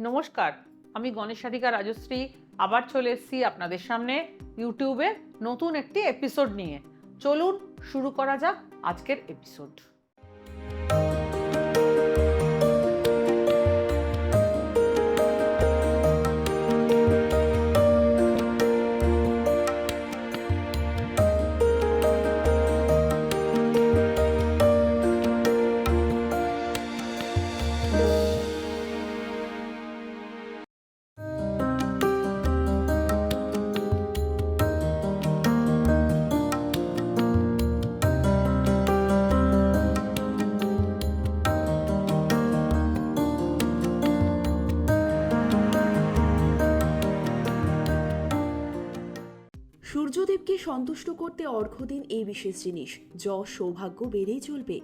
নমস্কার, আমি গণেশ সাধিকা রাজশ্রী, আবার চলে এসেছি আপনাদের সামনে ইউটিউবে নতুন একটি এপিসোড নিয়ে। চলুন শুরু করা যাক আজকের এপিসোড সূর্যদেবকে সন্তুষ্ট করতে অর্ঘ্য দিন এই বিশেষ জিনিস, যশ সৌভাগ্য বেড়েই চলবে।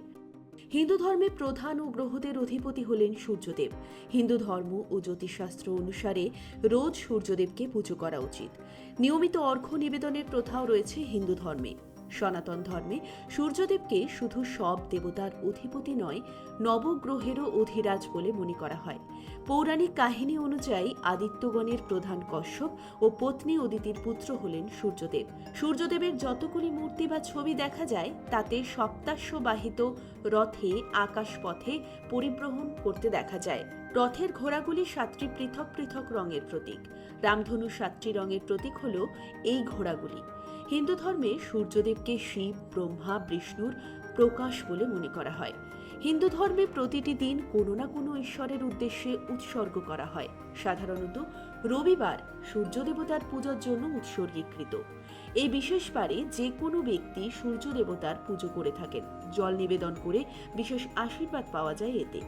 হিন্দু ধর্মে প্রধান ও গ্রহদের অধিপতি হলেন সূর্যদেব। হিন্দু ধর্ম ও জ্যোতিষশাস্ত্র অনুসারে রোজ সূর্যদেবকে পুজো করা উচিত। নিয়মিত অর্ঘ্য নিবেদনের প্রথাও রয়েছে হিন্দু ধর্মে। সনাতন ধর্মে। সূর্যদেবকে শুধু সব দেবতার অধিপতি নয়, নবগ্রহেরও অধিরাজ বলে মনে করা হয়। পৌরাণিক কাহিনী অনুযায়ী আদিত্যগণের প্রধান কশ্যপ ও পত্নী অদিতির পুত্র হলেন সূর্যদেব। সূর্যদেবের যতগুলি মূর্তি বা ছবি দেখা যায়, তাতে সপ্তাশ্ববাহিত রথে, আকাশপথে পরিব্রহণ করতে দেখা যায়। রথের ঘোড়াগুলি সাতটি পৃথক পৃথক রঙের প্রতীক। রামধনু সাতটি রঙের প্রতীক হল এই ঘোড়াগুলি। হিন্দু ধর্মে সূর্যদেবকে শিব, ব্রহ্মা, বিষ্ণুর প্রকাশ বলে মনে করা হয়। হিন্দু ধর্মে প্রতিটি দিন কোনো না কোনো ঈশ্বরের উদ্দেশ্যে উৎসর্গ করা হয়। সাধারণত রবিবার সূর্য দেবতার পূজার জন্য উৎসর্গীকৃত। এই বিশেষ বারে যে কোনো ব্যক্তি সূর্য দেবতার পুজো করে থাকেন। জল নিবেদন করে বিশেষ আশীর্বাদ পাওয়া যায় এতে।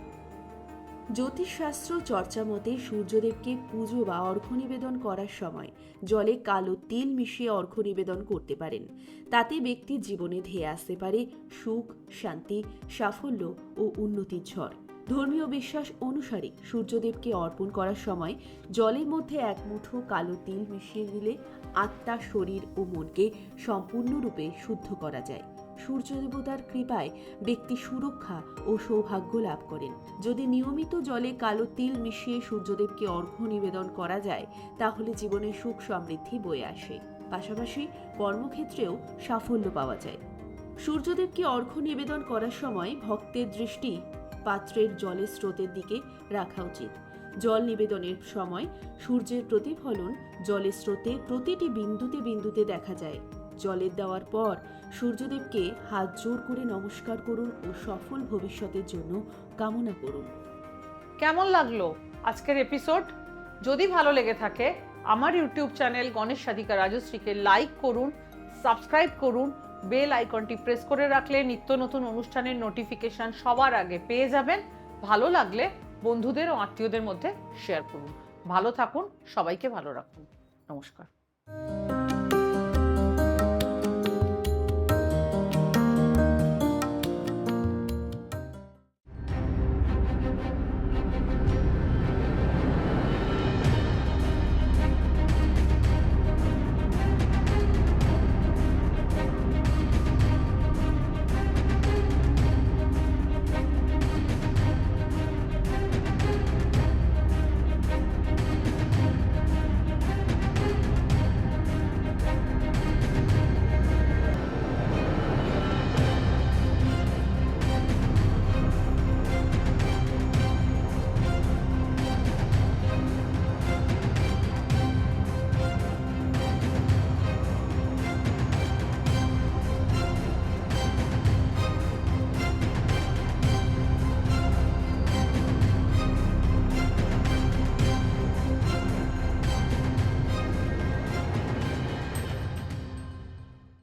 জ্যোতিষশাস্ত্র চর্চা মতে সূর্যদেবকে পুজো বা অর্ঘ্য নিবেদন করার সময় জলে কালো তিল মিশিয়ে অর্ঘ্য নিবেদন করতে পারেন। তাতে ব্যক্তির জীবনে ধেয়ে আসতে পারে সুখ, শান্তি, সাফল্য ও উন্নতির ঝড়। ধর্মীয় বিশ্বাস অনুসারে সূর্যদেবকে অর্পণ করার সময় জলের মধ্যে এক মুঠো কালো তিল মিশিয়ে দিলে আত্মা, শরীর ও মনকে সম্পূর্ণরূপে শুদ্ধ করা যায়। সূর্য দেবতার কৃপায় ব্যক্তি সুরক্ষা ও সৌভাগ্য লাভ করেন। যদি নিয়মিত জলে কালো তিল মিশিয়ে সূর্যদেবকে অর্ঘ্য নিবেদন করা যায়, তাহলে জীবনে সুখ সমৃদ্ধি বয়ে আসে। পাশাপাশি কর্মক্ষেত্রেও সাফল্য পাওয়া যায়। সূর্যদেবকে অর্ঘ্য নিবেদন করার সময় ভক্তের দৃষ্টি পাত্রের জলের স্রোতের দিকে রাখা উচিত। জল নিবেদনের সময় সূর্যের প্রতিফলন জলের স্রোতে প্রতিটি বিন্দুতে বিন্দুতে দেখা যায়। জলের দেওয়ার পর সূর্যদেবকে হাত জোর করে নমস্কার করুন ও সফল ভবিষ্যতের জন্য কামনা করুন। কেমন লাগল আজকের এপিসোড যদি ভালো লেগে থাকে, আমার ইউটিউব চ্যানেল গণেশ সাধিকা রাজশ্রীকে লাইক করুন সাবস্ক্রাইব করুন বেল আইকনটি প্রেস করে রাখলে নিত্য নতুন অনুষ্ঠানের নোটিফিকেশন সবার আগে পেয়ে যাবেন। ভালো লাগলে বন্ধুদের ও আত্মীয়দের মধ্যে শেয়ার করুন। ভালো থাকুন, সবাইকে ভালো রাখুন। নমস্কার।